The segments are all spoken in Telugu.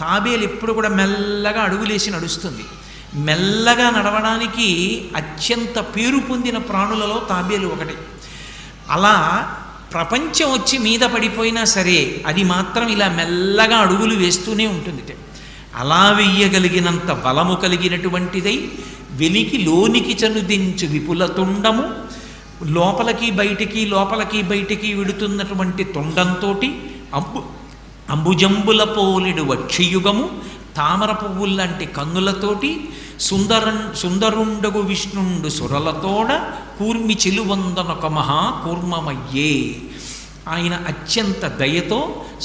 తాబేలు ఎప్పుడు కూడా మెల్లగా అడుగులేసి నడుస్తుంది. మెల్లగా నడవడానికి అత్యంత పేరు పొందిన ప్రాణులలో తాబేలు ఒకటి. అలా ప్రపంచం వచ్చి మీద పడిపోయినా సరే అది మాత్రం ఇలా మెల్లగా అడుగులు వేస్తూనే ఉంటుంది అలా వెయ్యగలిగినంత బలము కలిగినటువంటిదై వెలికి లోనికి చనుదించు విపుల తుండము లోపలికి బయటికి లోపలికి బయటికి విడుతున్నటువంటి తుండంతో అబ్బు అంబుజంబుల పోలిడు వక్షియుగము తామర పువ్వుల్లాంటి కన్నులతోటి సుందరం సుందరుండగు విష్ణుండు సురలతోడ కూర్మి చెలువందనొక మహా కూర్మమయ్యే ఆయన అత్యంత దయతో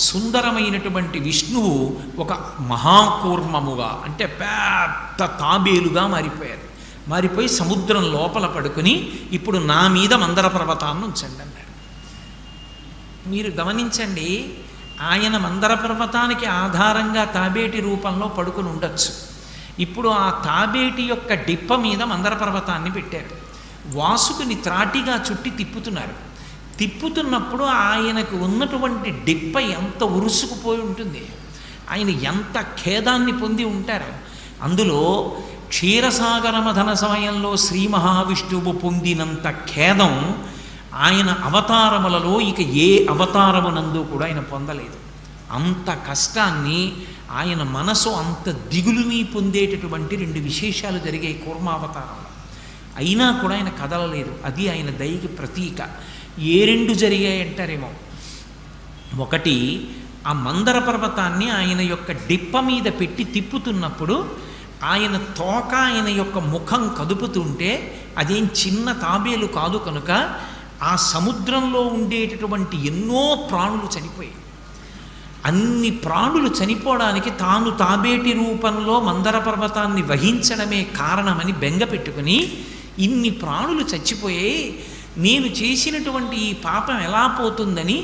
సుందరమైనటువంటి విష్ణువు ఒక మహాకూర్మముగా అంటే పెద్ద తాబేలుగా మారిపోయారు మారిపోయి సముద్రం లోపల పడుకుని ఇప్పుడు నా మీద మందర పర్వతాన్ని ఉంచండి అన్నాడు. మీరు గమనించండి ఆయన మందర పర్వతానికి ఆధారంగా తాబేటి రూపంలో పడుకుని ఉండొచ్చు. ఇప్పుడు ఆ తాబేటి యొక్క డిప్ప మీద మందర పర్వతాన్ని పెట్టారు. వాసుకుని త్రాటిగా చుట్టి తిప్పుతున్నారు. తిప్పుతున్నప్పుడు ఆయనకు ఉన్నటువంటి డిప్ప ఎంత ఉరుసుకుపోయి ఉంటుంది. ఆయన ఎంత ఖేదాన్ని పొంది ఉంటారు. అందులో క్షీరసాగర మథన సమయంలో శ్రీ మహావిష్ణువు పొందినంత ఖేదం ఆయన అవతారములలో ఇక ఏ అవతారమునందు కూడా ఆయన పొందలేదు. అంత కష్టాన్ని ఆయన మనసు అంత దిగులుని పొందేటటువంటి రెండు విశేషాలు జరిగాయి కూర్మావతారంలో అయినా కూడా ఆయన కదలలేదు. అది ఆయన దయకి ప్రతీక. ఏ రెండు జరిగాయి అంటారేమో. ఒకటి ఆ మందర పర్వతాన్ని ఆయన యొక్క డిప్ప మీద పెట్టి తిప్పుతున్నప్పుడు ఆయన తోక ఆయన యొక్క ముఖం కదుపుతుంటే అదేం చిన్న తాబేలు కాదు కనుక ఆ సముద్రంలో ఉండేటటువంటి ఎన్నో ప్రాణులు చనిపోయాయి. అన్ని ప్రాణులు చనిపోవడానికి తాను తాబేటి రూపంలో మందర పర్వతాన్ని వహించడమే కారణమని బెంగ పెట్టుకుని ఇన్ని ప్రాణులు చచ్చిపోయాయి నేను చేసినటువంటి ఈ పాపం ఎలా పోతుందని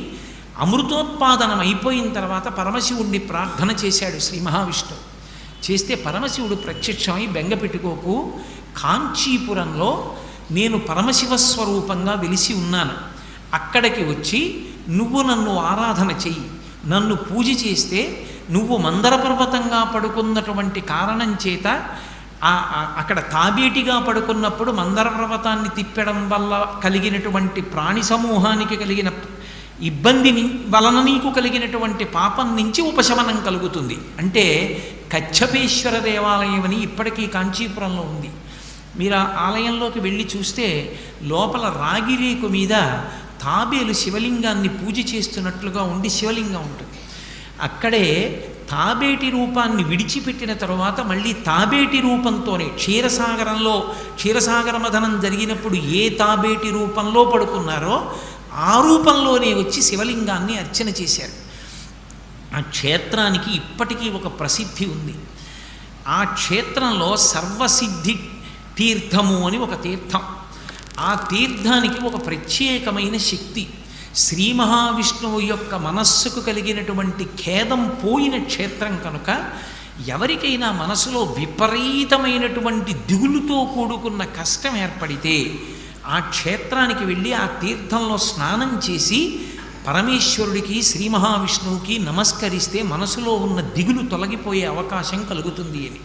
అమృతోత్పాదనం అయిపోయిన తర్వాత పరమశివుణ్ణి ప్రార్థన చేశాడు శ్రీ మహావిష్ణువు చేస్తే పరమశివుడు ప్రత్యక్షమై బెంగ పెట్టుకోకు కాంచీపురంలో నేను పరమశివ స్వరూపంగా వెలిసి ఉన్నాను. అక్కడికి వచ్చి నువ్వు నన్ను ఆరాధన చెయ్యి. నన్ను పూజ చేస్తే నువ్వు మందర పర్వతంగా పడుకున్నటువంటి కారణం చేత అక్కడ తాబేటిగా పడుకున్నప్పుడు మందర పర్వతాన్ని తిప్పడం వల్ల కలిగినటువంటి ప్రాణి సమూహానికి కలిగిన ఇబ్బందిని వలన నీకు కలిగినటువంటి పాపం నుంచి ఉపశమనం కలుగుతుంది. అంటే కచ్చపేశ్వర దేవాలయం అని ఇప్పటికీ కాంచీపురంలో ఉంది. మీరు ఆ ఆలయంలోకి వెళ్ళి చూస్తే లోపల రాగి రేకు మీద తాబేలు శివలింగాన్ని పూజ చేస్తున్నట్లుగా ఉండి శివలింగం ఉంటుంది. అక్కడే తాబేటి రూపాన్ని విడిచిపెట్టిన తర్వాత మళ్ళీ తాబేటి రూపంతోనే క్షీరసాగరంలో క్షీరసాగర మథనం జరిగినప్పుడు ఏ తాబేటి రూపంలో పడుకున్నారో ఆ రూపంలోనే వచ్చి శివలింగాన్ని అర్చన చేశారు. ఆ క్షేత్రానికి ఇప్పటికీ ఒక ప్రసిద్ధి ఉంది. ఆ క్షేత్రంలో సర్వసిద్ధి తీర్థము అని ఒక తీర్థం. ఆ తీర్థానికి ఒక ప్రత్యేకమైన శక్తి. శ్రీ మహావిష్ణువు యొక్క మనస్సుకు కలిగినటువంటి ఖేదం పోయిన క్షేత్రం కనుక ఎవరికైనా మనసులో విపరీతమైనటువంటి దిగులుతో కూడుకున్న కష్టం ఏర్పడితే ఆ క్షేత్రానికి వెళ్ళి ఆ తీర్థంలో స్నానం చేసి పరమేశ్వరుడికి శ్రీ మహావిష్ణువుకి నమస్కరిస్తే మనసులో ఉన్న దిగులు తొలగిపోయే అవకాశం కలుగుతుంది అని.